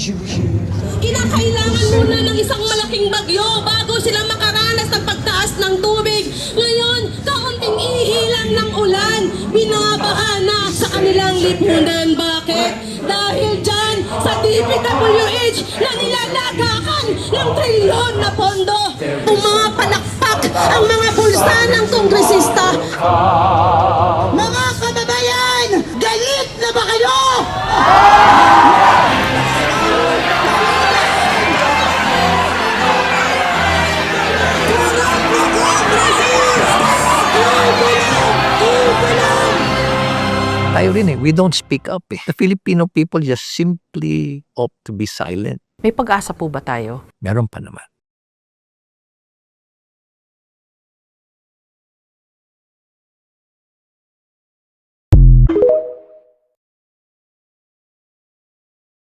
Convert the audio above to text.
Kinakailangan muna ng isang malaking bagyo bago sila makaranas ng pagtaas ng tubig. Ngayon, kaunting ihilang ng ulan, binabaha na sa kanilang lipunan. Bakit? Dahil dyan sa DPWH na nilalagakan ng trilyon na pondo. Ang mga palakpak, ang mga bulsa ng kongresista. Mga kababayan, galit na ba kayo? Tayo rin eh, we don't speak up eh. The Filipino people just simply opt to be silent. May pag-asa po ba tayo? Meron pa naman.